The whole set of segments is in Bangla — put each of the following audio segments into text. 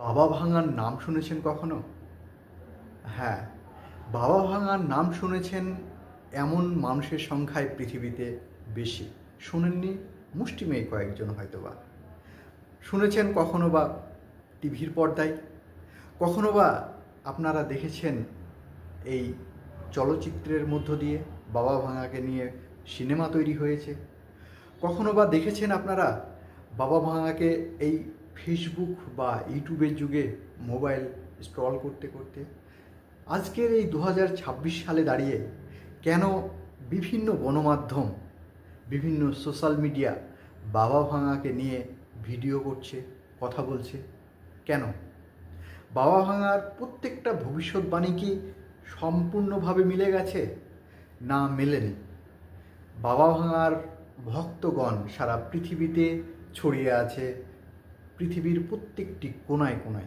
বাবা ভাঙার নাম শুনেছেন কখনো? হ্যাঁ বাবা ভাঙার নাম শুনেছেন এমন মানুষের সংখ্যায় পৃথিবীতে বেশি। শুনেননি? মুষ্টিমেয় কয়েকজন হয়তোবা। শুনেছেন কখনো বা টিভির পর্দায়? কখনো বা আপনারা দেখেছেন এই চলচ্চিত্রের মধ্য দিয়ে বাবা ভাঙাকে নিয়ে সিনেমা তৈরি হয়েছে? কখনো বা দেখেছেন আপনারা বাবা ভাঙাকে এই ফেসবুক বা ইউটিউবের যুগে মোবাইল স্ক্রল করতে করতে আজকের এই দু হাজার ছাব্বিশ সালে দাঁড়িয়ে কেন বিভিন্ন গণমাধ্যম, বিভিন্ন সোশ্যাল মিডিয়া বাবা ভাঙাকে নিয়ে ভিডিও করছে, কথা বলছে, কেন? বাবা ভাঙার প্রত্যেকটা ভবিষ্যৎবাণী কি সম্পূর্ণভাবে মিলে গেছে? না, মেলেনি। বাবা ভাঙার ভক্তগণ সারা পৃথিবীতে ছড়িয়ে আছে পৃথিবীর প্রত্যেকটি কোনায় কোনায়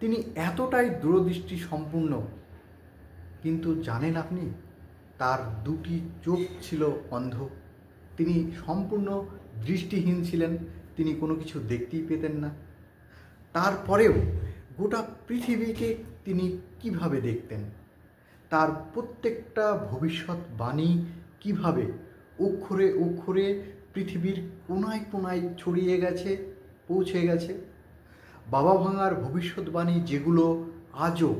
তিনি এতটাই দূরদৃষ্টি সম্পূর্ণ, কিন্তু জানেন আপনি, তার দুটি চোখ ছিল অন্ধ। তিনি সম্পূর্ণ দৃষ্টিহীন ছিলেন, তিনি কোনো কিছু দেখতেই পেতেন না। তারপরেও গোটা পৃথিবীকে তিনি কীভাবে দেখতেন? তার প্রত্যেকটা ভবিষ্যৎবাণী কীভাবে অক্ষরে অক্ষরে পৃথিবীর কোনায় কোনায় ছড়িয়ে গেছে? পৌঁছে গেছে। বাবা ভাঙার ভবিষ্যৎবাণী যেগুলো আজও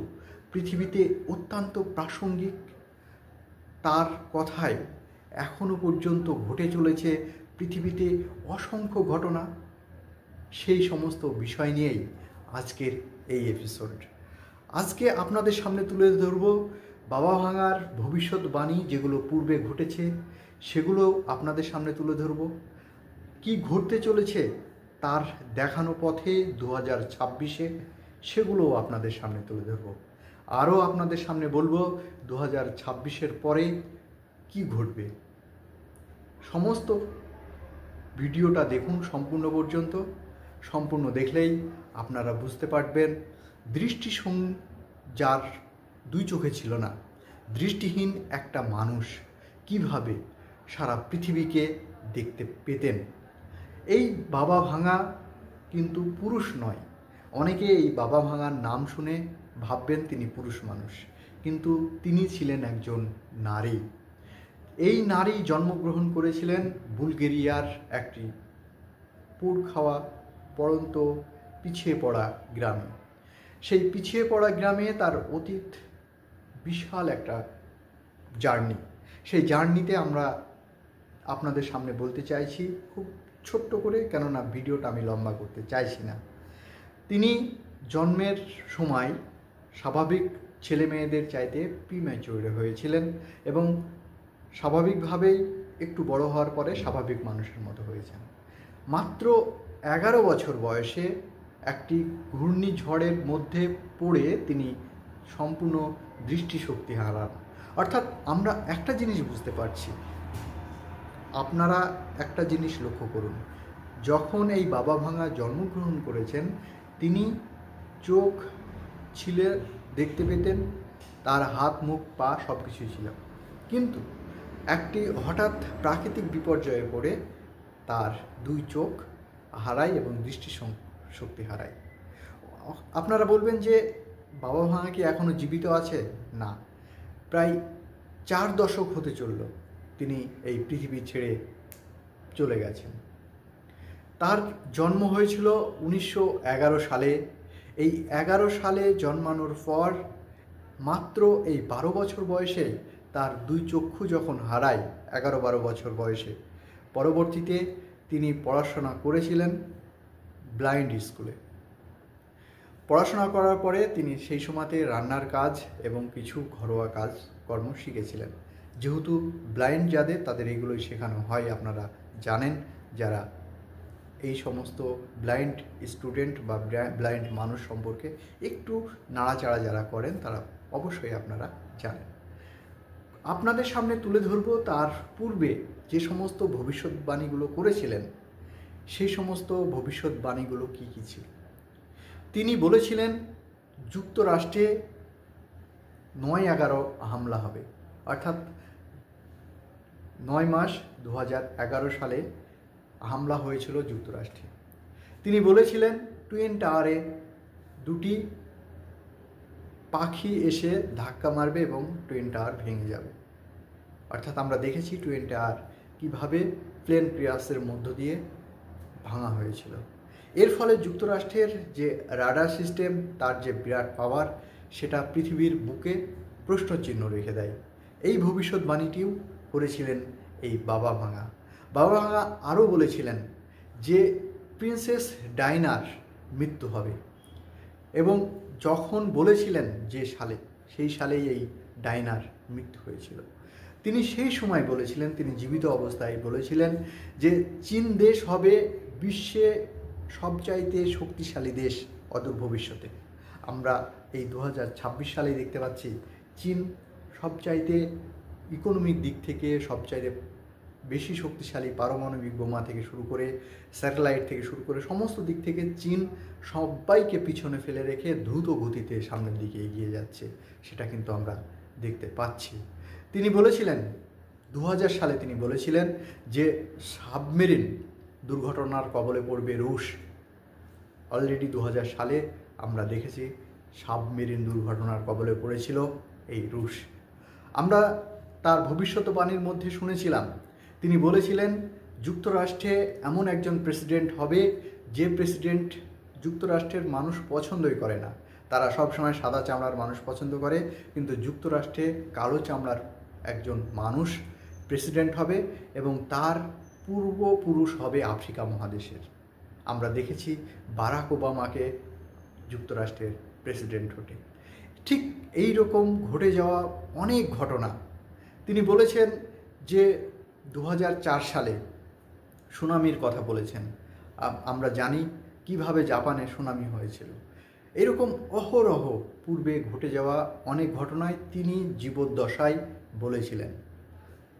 পৃথিবীতে অত্যন্ত প্রাসঙ্গিক, তার কথায় এখনও পর্যন্ত ঘটে চলেছে পৃথিবীতে অসংখ্য ঘটনা। সেই সমস্ত বিষয় নিয়েই আজকের এই এপিসোড আজকে আপনাদের সামনে তুলে ধরব বাবা ভাঙার ভবিষ্যৎবাণী যেগুলো পূর্বে ঘটেছে, সেগুলো আপনাদের সামনে তুলে ধরব। কি ঘটতে চলেছে তার দেখানো পথে দু হাজার ছাব্বিশে সেগুলোও আপনাদের সামনে তুলে ধরব। আরও আপনাদের সামনে বলব দু হাজার ছাব্বিশের পরে কি ঘটবে। সমস্ত ভিডিওটা দেখুন সম্পূর্ণ পর্যন্ত। সম্পূর্ণ দেখলেই আপনারা বুঝতে পারবেন, দৃষ্টিসং যার দুই চোখে ছিল না, দৃষ্টিহীন একটা মানুষ কীভাবে সারা পৃথিবীকে দেখতে পেতেন। এই বাবা ভাঙা কিন্তু পুরুষ নয়। অনেকে এই বাবা ভাঙার নাম শুনে ভাববেন তিনি পুরুষ মানুষ, কিন্তু তিনি ছিলেন একজন নারী। এই নারী জন্মগ্রহণ করেছিলেন বুলগেরিয়ার একটি পুর খাওয়া পরন্ত পিছিয়ে পড়া গ্রামে। সেই পিছিয়ে পড়া গ্রামে তার অতীত বিশাল একটা জার্নি। সেই জার্নিতে আমরা আপনাদের সামনে বলতে চাইছি, খুব ছোট্ট করে, কেননা ভিডিওটা আমি লম্বা করতে চাইছি না। তিনি জন্মের সময় স্বাভাবিক ছেলে মেয়েদের চাইতে প্রিম্যাচিওর হয়েছিলেন এবং স্বাভাবিকভাবেই একটু বড় হওয়ার পরে স্বাভাবিক মানুষের মতো হয়েছেন। মাত্র এগারো বছর বয়সে একটি ঘূর্ণিঝড়ের মধ্যে পড়ে তিনি সম্পূর্ণ দৃষ্টিশক্তি হারান। অর্থাৎ আমরা একটা জিনিস বুঝতে পারছি আপনারা একটা জিনিস লক্ষ্য করুন। যখন এই বাবা ভাঙা জন্মগ্রহণ করেছেন, তিনি চোখ ছিলে দেখতে পেতেন, তার হাত, মুখ, পা সব কিছুই ছিল। কিন্তু একটি হঠাৎ প্রাকৃতিক বিপর্যয়ে পড়ে তার দুই চোখ হারায় এবং দৃষ্টি শক্তি হারায়। আপনারা বলবেন যে, বাবা ভাঙা কি এখনও জীবিত আছে? না। প্রায় চার দশক হতে চলল। তিনি এই পৃথিবী ছেড়ে চলে গেছেন। তার জন্ম হয়েছিল উনিশশো এগারো সালে। এই এগারো সালে জন্মানোর পর মাত্র এই বারো বছর বয়সে তার দুই চক্ষু যখন হারায়, এগারো বারো বছর বয়সে, পরবর্তীতে তিনি পড়াশোনা করেছিলেন ব্লাইন্ড স্কুলে। পড়াশোনা করার পরে তিনি সেই সময়তে রান্নার কাজ এবং কিছু ঘরোয়া কাজ কর্ম শিখেছিলেন। যেহেতু ব্লাইন্ড যাদের, তাদের এগুলোই শেখানো হয়, আপনারা জানেন। যারা এই সমস্ত ব্লাইন্ড স্টুডেন্ট বা ব্লাইন্ড মানুষ সম্পর্কে একটু নাড়াচাড়া যারা করেন, তারা অবশ্যই আপনারা জানেন। আপনাদের সামনে তুলে ধরব, তার পূর্বে যে সমস্ত ভবিষ্যৎবাণীগুলো করেছিলেন, সেই সমস্ত ভবিষ্যৎবাণীগুলো কী কী ছিল? তিনি বলেছিলেন, যুক্তরাষ্ট্রে নয় এগারো হামলা হবে। অর্থাৎ নয় মাস দু সালে হামলা হয়েছিল যুক্তরাষ্ট্রে। তিনি বলেছিলেন টুয়েন টাওয়ারে দুটি পাখি এসে ধাক্কা মারবে এবং টুয়েন টাওয়ার ভেঙে যাবে। অর্থাৎ আমরা দেখেছি টুয়েন টাওয়ার কীভাবে প্লেন ক্রিয়াসের মধ্য দিয়ে ভাঙা হয়েছিল। এর ফলে যুক্তরাষ্ট্রের যে রাডার সিস্টেম, তার যে বিরাট পাওয়ার, সেটা পৃথিবীর বুকে প্রশ্নচিহ্ন রেখে দেয়। এই ভবিষ্যৎবাণীটিও করেছিলেন এই বাবা ভাঙা। বাবা ভাঙা আরও বলেছিলেন যে, প্রিন্সেস ডাইনার মৃত্যু হবে। এবং যখন বলেছিলেন যে সালে, সেই সালেই এই ডাইনার মৃত্যু হয়েছিল। তিনি সেই সময় বলেছিলেন, তিনি জীবিত অবস্থায় বলেছিলেন যে, চীন দেশ হবে বিশ্বে সবচাইতে শক্তিশালী দেশ অদূর ভবিষ্যতে। আমরা এই দু সালে দেখতে পাচ্ছি, চীন সবচাইতে ইকোনমিক দিক থেকে সবচাইতে বেশি শক্তিশালী পারমাণবিক বোমা থেকে শুরু করে স্যাটেলাইট থেকে শুরু করে সমস্ত দিক থেকে চীন সবাইকে পিছনে ফেলে রেখে দ্রুত গতিতে সামনের দিকে এগিয়ে যাচ্ছে, সেটা কিন্তু আমরা দেখতে পাচ্ছি। তিনি বলেছিলেন দু হাজার সালে তিনি বলেছিলেন যে সাবমেরিন দুর্ঘটনার কবলে পড়বে রুশ। অলরেডি দু হাজার সালে আমরা দেখেছি সাবমেরিন দুর্ঘটনার কবলে পড়েছিল এই রুশ। আমরা তার ভবিষ্যৎবাণীর মধ্যে শুনেছিলাম। তিনি বলেছিলেন, যুক্তরাষ্ট্রে এমন একজন প্রেসিডেন্ট হবে যে প্রেসিডেন্ট যুক্তরাষ্ট্রের মানুষ পছন্দই করে না। তারা সবসময় সাদা চামড়ার মানুষ পছন্দ করে, কিন্তু যুক্তরাষ্ট্রে কালো চামড়ার একজন মানুষ প্রেসিডেন্ট হবে এবং তার পূর্বপুরুষ হবে আফ্রিকা মহাদেশের। আমরা দেখেছি বারাক ওবামাকে যুক্তরাষ্ট্রের প্রেসিডেন্ট হতে। ঠিক এই রকম ঘটে যাওয়া অনেক ঘটনা তিনি বলেছেন যে দু হাজার চার সালে সুনামির কথা বলেছেন। আমরা জানি কীভাবে জাপানে সুনামি হয়েছিল। এরকম অহরহ পূর্বে ঘটে যাওয়া অনেক ঘটনায় তিনি জীবদ্দশায় বলেছিলেন।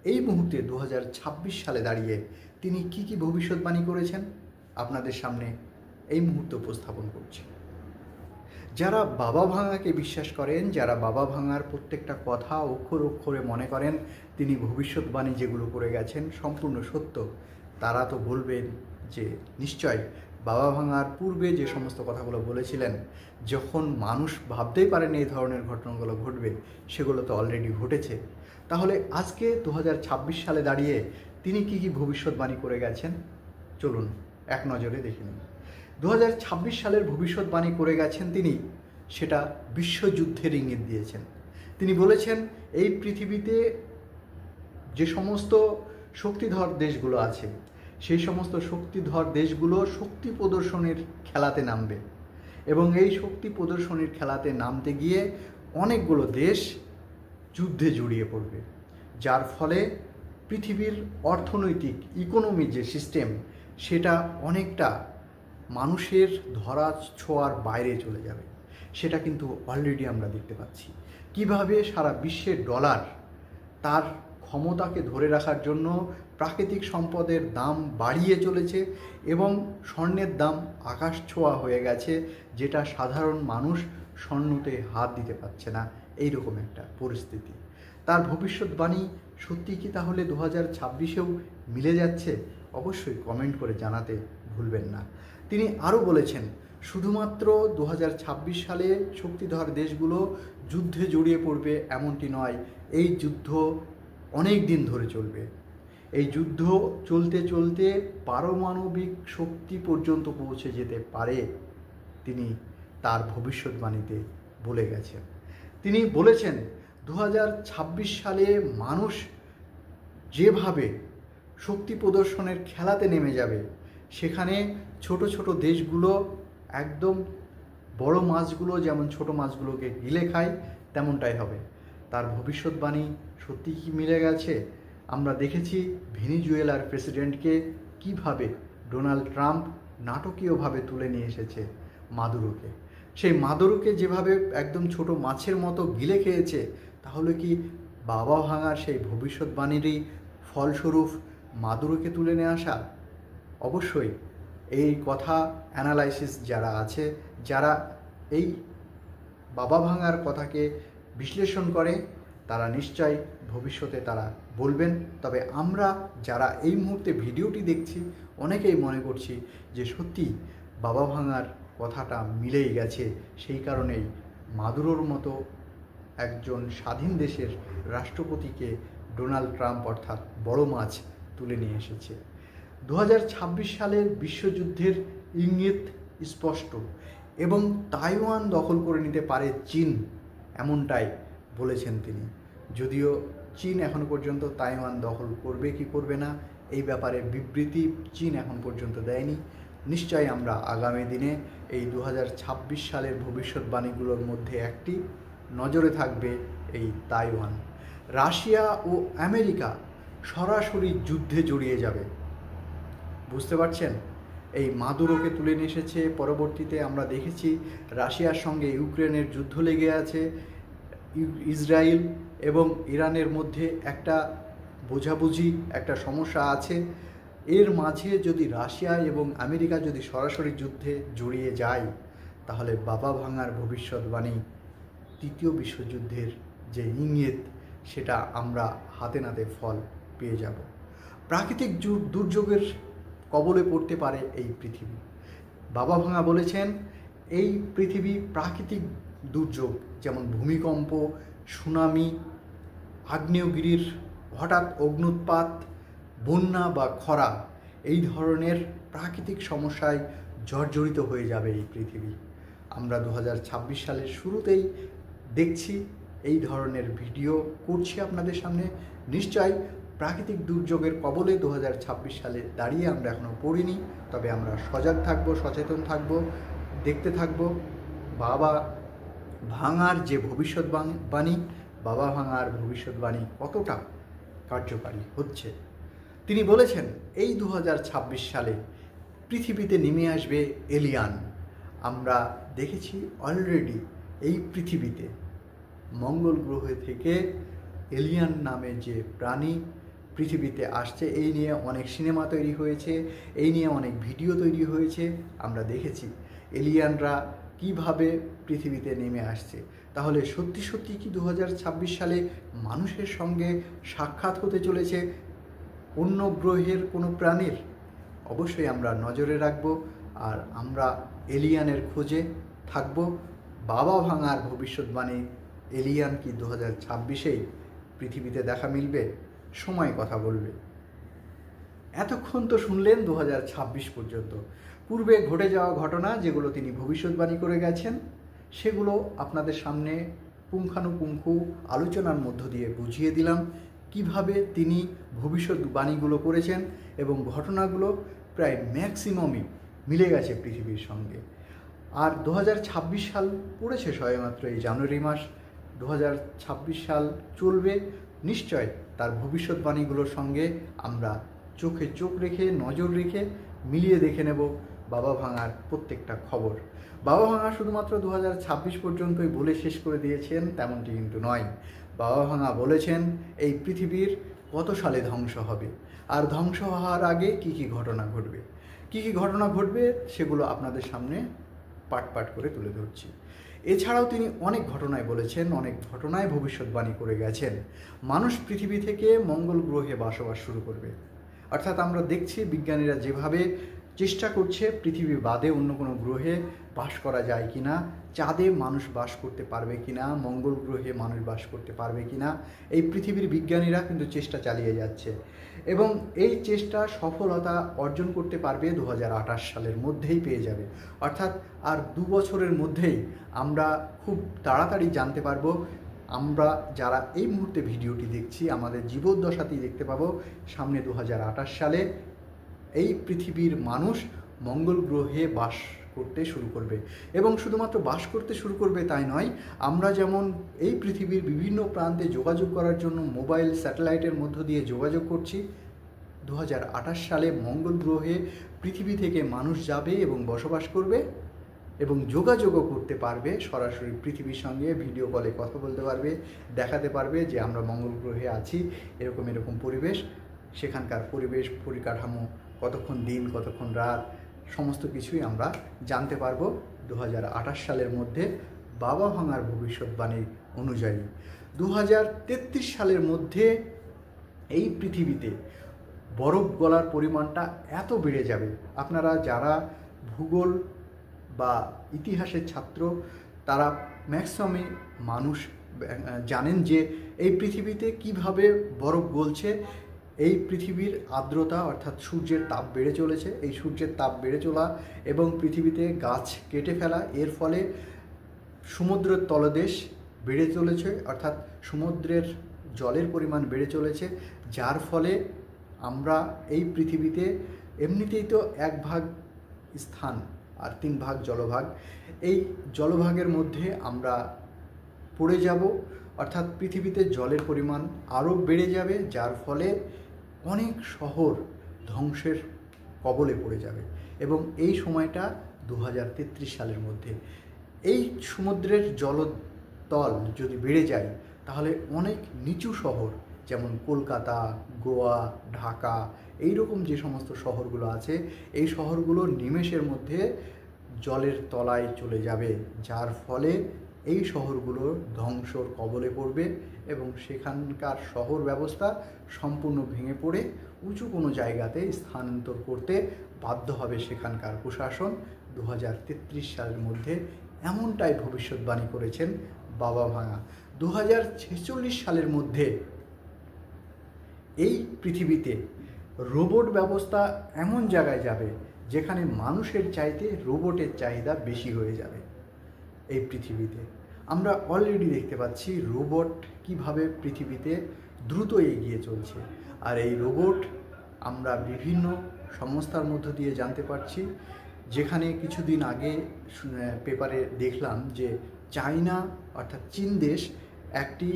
এই মুহূর্তে দু হাজার ছাব্বিশ সালে দাঁড়িয়ে তিনি কি কি ভবিষ্যৎবাণী করেছেন? আপনাদের সামনে এই মুহূর্তে উপস্থাপন করছি। যারা বাবা ভাঙাকে বিশ্বাস করেন, যারা বাবা ভাঙার প্রত্যেকটা কথা অক্ষর অক্ষরে মনে করেন, তিনি ভবিষ্যৎবাণী যেগুলো করে গেছেন সম্পূর্ণ সত্য। তারা তো বলবেন যে, নিশ্চয় বাবা ভাঙার পূর্বে যে সমস্ত কথাগুলো বলেছিলেন, যখন মানুষ ভাবতেই পারেন এই ধরনের ঘটনাগুলো ঘটবে, সেগুলো তো অলরেডি ঘটেছে। তাহলে আজকে দু হাজার ছাব্বিশ সালে দাঁড়িয়ে তিনি কি কি ভবিষ্যৎবাণী করে গেছেন? চলুন, এক নজরে দেখে নিন দু হাজার ছাব্বিশ সালের ভবিষ্যৎবাণী করে গেছেন তিনি। সেটা বিশ্বযুদ্ধের ইঙ্গিত দিয়েছেন। তিনি বলেছেন, এই পৃথিবীতে যে সমস্ত শক্তিধর দেশগুলো আছে, সেই সমস্ত শক্তিধর দেশগুলো শক্তি প্রদর্শনের খেলাতে নামবে। এবং এই শক্তি প্রদর্শনীর খেলাতে নামতে গিয়ে অনেকগুলো দেশ যুদ্ধে জড়িয়ে পড়বে। যার ফলে পৃথিবীর অর্থনৈতিক ইকোনমি যে সিস্টেম, সেটা অনেকটা মানুষের ধরা ছোঁয়ার বাইরে চলে যাবে। সেটা কিন্তু অলরেডি আমরা দেখতে পাচ্ছি। কীভাবে সারা বিশ্বের ডলার তার ক্ষমতাকে ধরে রাখার জন্য প্রাকৃতিক সম্পদের দাম বাড়িয়ে চলেছে এবং স্বর্ণের দাম আকাশ ছোঁয়া হয়ে গেছে, যেটা সাধারণ মানুষ স্বর্ণতে হাত দিতে পারছে না। এই এইরকম একটা পরিস্থিতি। তার ভবিষ্যৎবাণী সত্যি কি তাহলে দু হাজার ছাব্বিশেও মিলে যাচ্ছে? অবশ্যই কমেন্ট করে জানাতে ভুলবেন না। তিনি আরও বলেছেন, শুধুমাত্র দু হাজার ছাব্বিশ সালে শক্তিধর দেশগুলো যুদ্ধে জড়িয়ে পড়বে এমনটি নয়, এই যুদ্ধ অনেক দিন ধরে চলবে। এই যুদ্ধ চলতে চলতে পারমাণবিক শক্তি পর্যন্ত পৌঁছে যেতে পারে, তিনি তার ভবিষ্যৎবাণীতে বলে গেছেন। তিনি বলেছেন দু হাজার ছাব্বিশ সালে মানুষ যেভাবে শক্তি প্রদর্শনের খেলাতে নেমে যাবে সেখানে ছোট ছোট দেশগুলো, একদম বড় মাছগুলো, যেমন ছোট মাছগুলোকে গিলে খায়, তেমনটাই হবে। তার ভবিষ্যৎবাণী সত্যি কি মিলে গেছে? আমরা দেখেছি ভেনিজুয়েলার প্রেসিডেন্টকে কীভাবে ডোনাল্ড ট্রাম্প নাটকীয়ভাবে তুলে নিয়ে এসেছে মাদুরোকে। সেই মাদুরোকে যেভাবে একদম ছোট মাছের মতো গিলে খেয়েছে, তাহলে কি বাবা ভাঙার সেই ভবিষ্যৎবাণীরই ফলস্বরূপ মাদুরোকে তুলে নিয়ে আসা অবশ্যই এই কথা অ্যানালাইসিস যারা আছে, যারা এই বাবা ভাঙার কথাকে বিশ্লেষণ করে, তারা নিশ্চয় ভবিষ্যতে তারা বলবেন। তবে আমরা যারা এই মুহূর্তে ভিডিওটি দেখছি, অনেকেই মনে করছি যে সত্যি বাবা ভাঙার কথাটা মিলেই গেছে। সেই কারণেই মাদুরোর মতো একজন স্বাধীন দেশের রাষ্ট্রপতিকে ডোনাল্ড ট্রাম্প অর্থাৎ বড় মাছ তুলে নিয়ে এসেছে। দু হাজার ছাব্বিশ সালের বিশ্বযুদ্ধের ইঙ্গিত স্পষ্ট এবং তাইওয়ান দখল করে নিতে পারে চীন, এমনটাই বলেছেন তিনি। যদিও চীন এখন পর্যন্ত তাইওয়ান দখল করবে কি করবে না, এই ব্যাপারে বিবৃতি চীন এখন পর্যন্ত দেয়নি। নিশ্চয়ই আমরা আগামী দিনে এই দু হাজার ছাব্বিশ সালের ভবিষ্যৎবাণীগুলোর মধ্যে একটি নজরে থাকবে এই তাইওয়ান। রাশিয়া ও আমেরিকা সরাসরি যুদ্ধে জড়িয়ে যাবে। বুঝতে পারছেন? এই মাদুরোকে তুলে নিয়ে এসেছে। পরবর্তীতে আমরা দেখেছি রাশিয়ার সঙ্গে ইউক্রেনের যুদ্ধ লেগে আছে। ইসরায়েল এবং ইরানের মধ্যে একটা বোঝাবুঝি, একটা সমস্যা আছে। এর মাঝে যদি রাশিয়া এবং আমেরিকা যদি সরাসরি যুদ্ধে জড়িয়ে যায়, তাহলে বাবা ভাঙার ভবিষ্যৎবাণী তৃতীয় বিশ্বযুদ্ধের যে ইঙ্গিত, সেটা আমরা হাতে নাতে ফল পেয়ে যাব। প্রাকৃতিক দুর্যোগের কবলে পড়তে পারে এই পৃথিবী। বাবা ভাঙা বলেছেন, এই পৃথিবী প্রাকৃতিক দুর্যোগ, যেমন ভূমিকম্প, সুনামি, আগ্নেয়গিরির হঠাৎ অগ্নুৎপাত, বন্যা বা খরা, এই ধরনের প্রাকৃতিক সমস্যায় জর্জরিত হয়ে যাবে এই পৃথিবী। আমরা দু হাজার ছাব্বিশ সালের শুরুতেই দেখছি এই ধরনের ভিডিও করছি আপনাদের সামনে। নিশ্চয় প্রাকৃতিক দুর্যোগের কবলে দু হাজার ছাব্বিশ সালে দাঁড়িয়ে আমরা এখনও পড়িনি। তবে আমরা সজাগ থাকব, সচেতন থাকব, দেখতে থাকব। বাবা ভাঙার যে ভবিষ্যৎবাণী বাণী, বাবা ভাঙার ভবিষ্যৎবাণী কতটা কার্যকারী হচ্ছে? তিনি বলেছেন, এই দু হাজার ছাব্বিশ সালে পৃথিবীতে নেমে আসবে এলিয়ান। আমরা দেখেছি অলরেডি এই পৃথিবীতে মঙ্গল গ্রহ থেকে এলিয়ান নামে যে প্রাণী পৃথিবীতে আসছে, এই নিয়ে অনেক সিনেমা তৈরি হয়েছে, এই নিয়ে অনেক ভিডিও তৈরি হয়েছে, আমরা দেখেছি। এলিয়ানরা কীভাবে পৃথিবীতে নেমে আসছে? তাহলে সত্যি সত্যি কি দু হাজার ছাব্বিশ সালে মানুষের সঙ্গে সাক্ষাৎ হতে চলেছে অন্য গ্রহের কোনো প্রাণীর? অবশ্যই আমরা নজরে রাখব আর আমরা এলিয়ানের খোঁজে থাকব। বাবা ভাঙার ভবিষ্যৎবাণী, এলিয়ান কি দু হাজার পৃথিবীতে দেখা মিলবে? সময় কথা বলবে। এতক্ষণ তো শুনলেন দু হাজার ছাব্বিশ পর্যন্ত। পূর্বে ঘটে যাওয়া ঘটনা যেগুলো তিনি ভবিষ্যৎবাণী করে গেছেন, সেগুলো আপনাদের সামনে পুঙ্খানুপুঙ্খু আলোচনার মধ্য দিয়ে বুঝিয়ে দিলাম, কীভাবে তিনি ভবিষ্যৎবাণীগুলো করেছেন এবং ঘটনাগুলো প্রায় ম্যাক্সিমামই মিলে গেছে পৃথিবীর সঙ্গে। আর দু হাজার ছাব্বিশ সাল পড়েছে সবেমাত্র এই জানুয়ারি মাস। দু হাজার ছাব্বিশ সাল চলবে, নিশ্চয় তার ভবিষ্যৎবাণীগুলোর সঙ্গে আমরা চোখে চোখ রেখে, নজর রেখে মিলিয়ে দেখে নেব বাবা ভাঙার প্রত্যেকটা খবর। বাবা ভাঙা শুধুমাত্র দু হাজার ছাব্বিশ পর্যন্তই বলে শেষ করে দিয়েছেন, তেমনটি কিন্তু নয়। বাবা ভাঙা বলেছেন, এই পৃথিবীর কত সালে ধ্বংস হবে? আর ধ্বংস হওয়ার আগে কি কি ঘটনা ঘটবে? কি কি ঘটনা ঘটবে সেগুলো আপনাদের সামনে পাট পাট করে তুলে ধরছি। এছাড়াও তিনি অনেক ঘটনায় বলেছেন, অনেক ঘটনায় ভবিষ্যৎবাণী করে গেছেন। মানুষ পৃথিবী থেকে মঙ্গল গ্রহে বসবাস শুরু করবে। অর্থাৎ আমরা দেখছি বিজ্ঞানীরা যেভাবে চেষ্টা করছে পৃথিবী বাদে অন্য কোনো গ্রহে বাস করা যায় কি না চাঁদে মানুষ বাস করতে পারবে কি না মঙ্গল গ্রহে মানুষ বাস করতে পারবে কি না এই পৃথিবীর বিজ্ঞানীরা কিন্তু চেষ্টা চালিয়ে যাচ্ছে। এবং এই চেষ্টা সফলতা অর্জন করতে পারবে দু হাজার আঠাশ সালের মধ্যেই পেয়ে যাবে। অর্থাৎ আর দু বছরের মধ্যেই আমরা খুব তাড়াতাড়ি জানতে পারব, আমরা যারা এই মুহূর্তে ভিডিওটি দেখছি, আমাদের জীবদ্দশাতেই দেখতে পাবো, সামনে দু হাজার আঠাশ সালে এই পৃথিবীর মানুষ মঙ্গল গ্রহে বাস করতে শুরু করবে। এবং শুধুমাত্র বাস করতে শুরু করবে তাই নয়, আমরা যেমন এই পৃথিবীর বিভিন্ন প্রান্তে যোগাযোগ করার জন্য মোবাইল, স্যাটেলাইটের মধ্য দিয়ে যোগাযোগ করছি দু হাজার আঠাশ সালে মঙ্গল গ্রহে পৃথিবী থেকে মানুষ যাবে এবং বসবাস করবে এবং যোগাযোগও করতে পারবে, সরাসরি পৃথিবীর সঙ্গে ভিডিও কলে কথা বলতে পারবে, দেখাতে পারবে যে আমরা মঙ্গল গ্রহে আছি, এরকম এরকম পরিবেশ, সেখানকার পরিবেশ, পরিকাঠামো, কতক্ষণ দিন, কতক্ষণ রাত সমস্ত কিছুই আমরা জানতে পারব দু হাজার আঠাশ সালের মধ্যে বাবা ভাঙার ভবিষ্যৎবাণী অনুযায়ী। দু হাজার তেত্রিশ সালের মধ্যে এই পৃথিবীতে বরফ গলার পরিমাণটা এত বেড়ে যাবে। আপনারা যারা ভূগোল বা ইতিহাসের ছাত্র, তারা ম্যাক্সিমামে মানুষ জানেন যে এই পৃথিবীতে কীভাবে বরফ গলছে এই পৃথিবীর আর্দ্রতা অর্থাৎ সূর্যের তাপ বেড়ে চলেছে। এই সূর্যের তাপ বেড়ে চলা এবং পৃথিবীতে গাছ কেটে ফেলা, এর ফলে সমুদ্রের তলদেশ বেড়ে চলেছে, অর্থাৎ সমুদ্রের জলের পরিমাণ বেড়ে চলেছে, যার ফলে আমরা এই পৃথিবীতে এমনিতেই তো এক ভাগ স্থান আর তিন ভাগ জলভাগ। এই জলভাগের মধ্যে আমরা পড়ে যাব, অর্থাৎ পৃথিবীতে জলের পরিমাণ আরও বেড়ে যাবে, যার ফলে অনেক শহর ধ্বংসের কবলে পড়ে যাবে এবং এই সময়টা দু হাজার তেত্রিশ সালের মধ্যে। এই সমুদ্রের জলতল যদি বেড়ে যায়, তাহলে অনেক নিচু শহর যেমন কলকাতা, গোয়া, ঢাকা এই রকম যে সমস্ত শহরগুলো আছে, এই শহরগুলো নিমেষের মধ্যে জলের তলায় চলে যাবে, যার ফলে এই শহরগুলো ধ্বংসর কবলে পড়বে এবং সেখানকার শহর ব্যবস্থা সম্পূর্ণ ভেঙে পড়ে উঁচু কোনো জায়গাতে স্থানান্তর করতে বাধ্য হবে সেখানকার প্রশাসন। দু হাজার তেত্রিশ সালের মধ্যে এমনটাই ভবিষ্যৎবাণী করেছেন বাবা ভাঙা। দু হাজার ছেচল্লিশ সালের মধ্যে এই পৃথিবীতে রোবট ব্যবস্থা এমন জায়গায় যাবে যেখানে মানুষের চাইতে রোবটের চাহিদা বেশি হয়ে যাবে। এই পৃথিবীতে। আমরা অলরেডি দেখতে পাচ্ছি রোবট কীভাবে পৃথিবীতে দ্রুত এগিয়ে চলছে। আর এই রোবট আমরা বিভিন্ন সংস্থার মধ্য দিয়ে জানতে পারছি। যেখানে কিছুদিন আগে পেপারে দেখলাম যে চায়না অর্থাৎ চীন দেশ একটি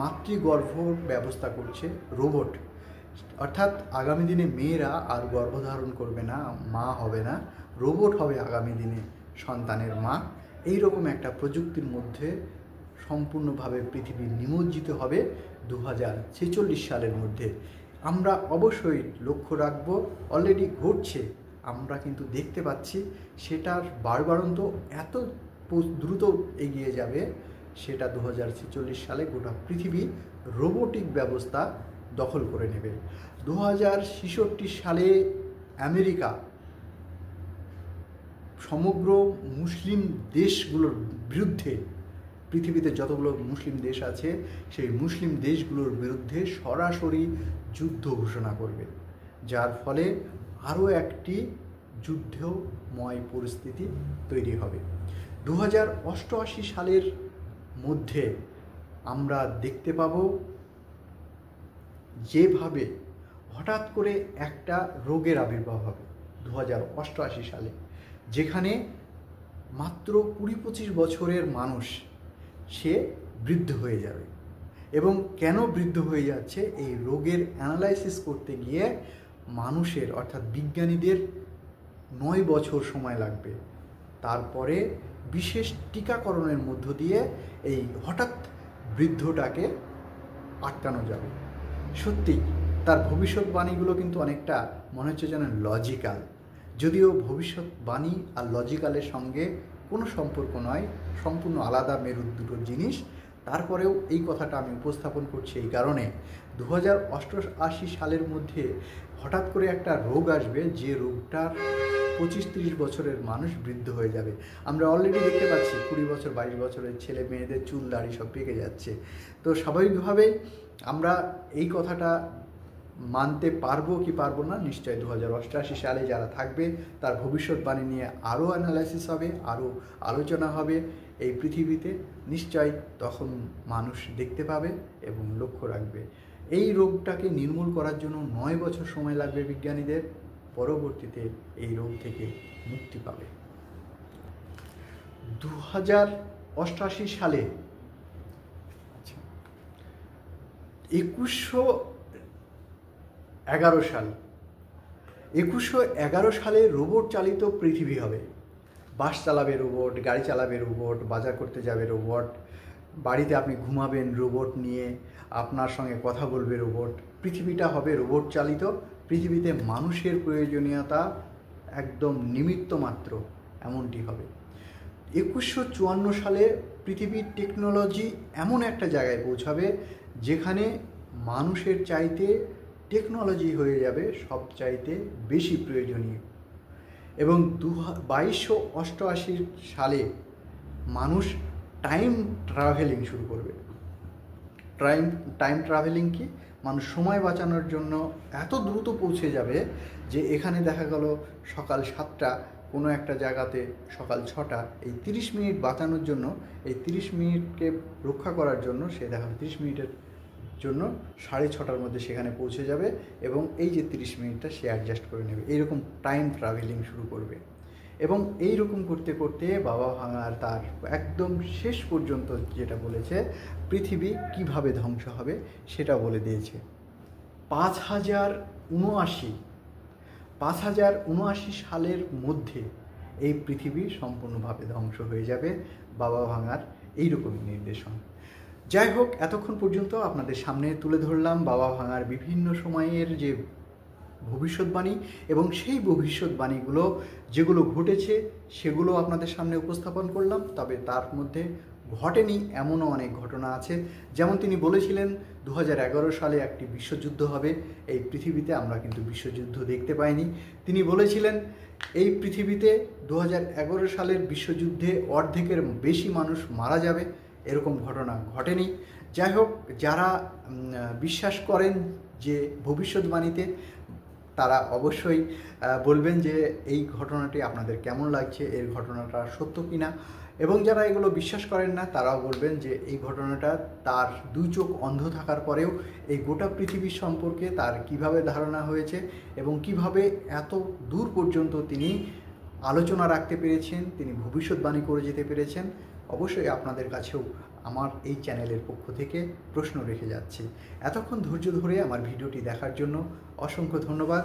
মাতৃগর্ভর ব্যবস্থা করছে রোবট অর্থাৎ আগামী দিনে মেয়েরা আর গর্ভধারণ করবে না, মা হবে না রোবট হবে আগামী দিনে সন্তানের মা। এই রকম একটা প্রযুক্তির মধ্যে সম্পূর্ণভাবে পৃথিবী নিমজ্জিত হবে দু হাজার ছেচল্লিশ সালের মধ্যে। আমরা অবশ্যই লক্ষ্য রাখব অলরেডি ঘটছে, আমরা কিন্তু দেখতে পাচ্ছি সেটার বারবারন্ত এত দ্রুত এগিয়ে যাবে, সেটা দু হাজার ছেচল্লিশ সালে গোটা পৃথিবী রোবোটিক ব্যবস্থা দখল করে নেবে। দু হাজার ছেষট্টি সালে আমেরিকা সমগ্র মুসলিম দেশগুলোর বিরুদ্ধে, পৃথিবীতে যতগুলো মুসলিম দেশ আছে, সেই মুসলিম দেশগুলোর বিরুদ্ধে সরাসরি যুদ্ধ ঘোষণা করবে। যার ফলে আরও একটি যুদ্ধময় পরিস্থিতি তৈরি হবে। দু হাজার অষ্টআশি সালের মধ্যে আমরা দেখতে পাবো যেভাবে হঠাৎ করে একটা রোগের আবির্ভাব হবে দু হাজার অষ্টআশি সালে। যেখানে মাত্র কুড়ি পঁচিশ বছরের মানুষ সে বৃদ্ধ হয়ে যাবে। এবং কেন বৃদ্ধ হয়ে যাচ্ছে? এই রোগের অ্যানালাইসিস করতে গিয়ে মানুষের, অর্থাৎ বিজ্ঞানীদের নয় বছর সময় লাগবে। তারপরে বিশেষ টিকাকরণের মধ্য দিয়ে এই হঠাৎ বৃদ্ধটাকে আটকানো যাবে। সত্যি তার ভবিষ্যৎবাণীগুলো কিন্তু অনেকটা মনে হচ্ছে যেন লজিক্যাল যদিও ভবিষ্যৎবাণী আর লজিক্যালের সঙ্গে কোনো সম্পর্ক নয়, সম্পূর্ণ আলাদা মেরুর দুটো জিনিস। তারপরেও এই কথাটা আমি উপস্থাপন করছি এই কারণে। দু অষ্টআশি সালের মধ্যে হঠাৎ করে একটা রোগ আসবে, যে রোগটার পঁচিশ তিরিশ বছরের মানুষ বৃদ্ধ হয়ে যাবে। আমরা অলরেডি দেখতে পাচ্ছি, কুড়ি বছর, বাইশ বছরের ছেলে মেয়েদের চুল, দাড়ি সব পেকে যাচ্ছে। তো স্বাভাবিকভাবেই আমরা এই কথাটা মানতে পারব কি পারব না, নিশ্চয় দু হাজার অষ্টআশি সালে যারা থাকবে, তার ভবিষ্যৎবাণী নিয়ে আরও অ্যানালাইসিস হবে, আরও আলোচনা হবে। এই পৃথিবীতে নিশ্চয় তখন মানুষ দেখতে পাবে এবং লক্ষ্য রাখবে। এই রোগটাকে নির্মূল করার জন্য নয় বছর সময় লাগবে বিজ্ঞানীদের, পরবর্তীতে এই রোগ থেকে মুক্তি পাবে। দু হাজার অষ্টআশি সালে আচ্ছা একুশশো এগারো সাল। একুশশো এগারো সালে রোবট চালিত পৃথিবী হবে। বাস চালাবে রোবট, গাড়ি চালাবে রোবট, বাজার করতে যাবে রোবট, বাড়িতে আপনি ঘুমাবেন রোবট নিয়ে, আপনার সঙ্গে কথা বলবে রোবট। পৃথিবীটা হবে রোবট চালিত, পৃথিবীতে মানুষের প্রয়োজনীয়তা একদম নিমিত্ত মাত্র এমনটি হবে। একুশশো চুয়ান্ন সালে পৃথিবীর টেকনোলজি এমন একটা জায়গায় পৌঁছাবে, যেখানে মানুষের চাইতে টেকনোলজি হয়ে যাবে সব চাইতে বেশি প্রয়োজনীয়। এবং দু বাইশশো অষ্টআশি সালে মানুষ টাইম ট্রাভেলিং শুরু করবে। টাইম টাইম ট্রাভেলিং কি? মানুষ সময় বাঁচানোর জন্য এত দ্রুত পৌঁছে যাবে যে এখানে দেখা গেল সকাল সাতটা, কোনো একটা জায়গাতে সকাল ছটা, এই তিরিশ মিনিট বাঁচানোর জন্য, এই তিরিশ মিনিটকে রক্ষা করার জন্য সে দেখা তিরিশ মিনিটের জন্য সাড়ে ছটার মধ্যে সেখানে পৌঁছে যাবে এবং এই যে তিরিশ মিনিটটা সে অ্যাডজাস্ট করে নেবে। এইরকম টাইম ট্রাভেলিং শুরু করবে। এবং এই রকম করতে করতে বাবা ভাঙার তার একদম শেষ পর্যন্ত যেটা বলেছে, পৃথিবী কীভাবে ধ্বংস হবে সেটা বলে দিয়েছে। পাঁচ হাজার উনআশি পাঁচ হাজার উনআশি সালের মধ্যে এই পৃথিবী সম্পূর্ণভাবে ধ্বংস হয়ে যাবে। বাবা ভাঙার এইরকমই নির্দেশন। যাই হোক, এতক্ষণ পর্যন্ত আপনাদের সামনে তুলে ধরলাম বাবা ভাঙার বিভিন্ন সময়ের যে ভবিষ্যৎবাণী এবং সেই ভবিষ্যৎবাণীগুলো, যেগুলো ঘটেছে সেগুলো আপনাদের সামনে উপস্থাপন করলাম। তবে তার মধ্যে ঘটেনি এমনও অনেক ঘটনা আছে। যেমন তিনি বলেছিলেন দু হাজার এগারো সালে একটি বিশ্বযুদ্ধ হবে। এই পৃথিবীতে আমরা কিন্তু বিশ্বযুদ্ধ দেখতে পাইনি। তিনি বলেছিলেন, এই পৃথিবীতে দু হাজার এগারো সালের বিশ্বযুদ্ধে অর্ধেকের বেশি মানুষ মারা যাবে। এরকম ঘটনা ঘটেনি। যাই হোক, যারা বিশ্বাস করেন যে ভবিষ্যৎবাণীতে তারা অবশ্যই বলবেন যে এই ঘটনাটি আপনাদের কেমন লাগছে, এর ঘটনাটা সত্য কিনা। এবং যারা এগুলো বিশ্বাস করেন না, তারাও বলবেন যে এই ঘটনাটা তার দুই চোখ অন্ধ থাকার পরেও এই গোটা পৃথিবীর সম্পর্কে তার কীভাবে ধারণা হয়েছে এবং কীভাবে এত দূর পর্যন্ত তিনি আলোচনা রাখতে পেরেছেন, তিনি ভবিষ্যৎবাণী করে যেতে পেরেছেন। অবশ্যই আপনাদের কাছেও আমার এই চ্যানেলের পক্ষ থেকে প্রশ্ন রেখে যাচ্ছি। এতক্ষণ ধৈর্য ধরে আমার ভিডিওটি দেখার জন্য অসংখ্য ধন্যবাদ।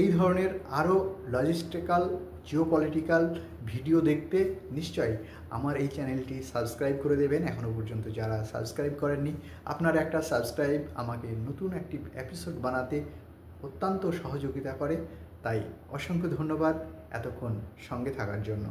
এই ধরনের আরও লজিস্টিক্যাল, জিওপলিটিক্যাল ভিডিও দেখতে নিশ্চয়ই আমার এই চ্যানেলটি সাবস্ক্রাইব করে দেবেন। এখনও পর্যন্ত যারা সাবস্ক্রাইব করেননি, আপনার একটা সাবস্ক্রাইব আমাকে নতুন একটি এপিসোড বানাতে অত্যন্ত সহযোগিতা করে। তাই অসংখ্য ধন্যবাদ এতক্ষণ সঙ্গে থাকার জন্য।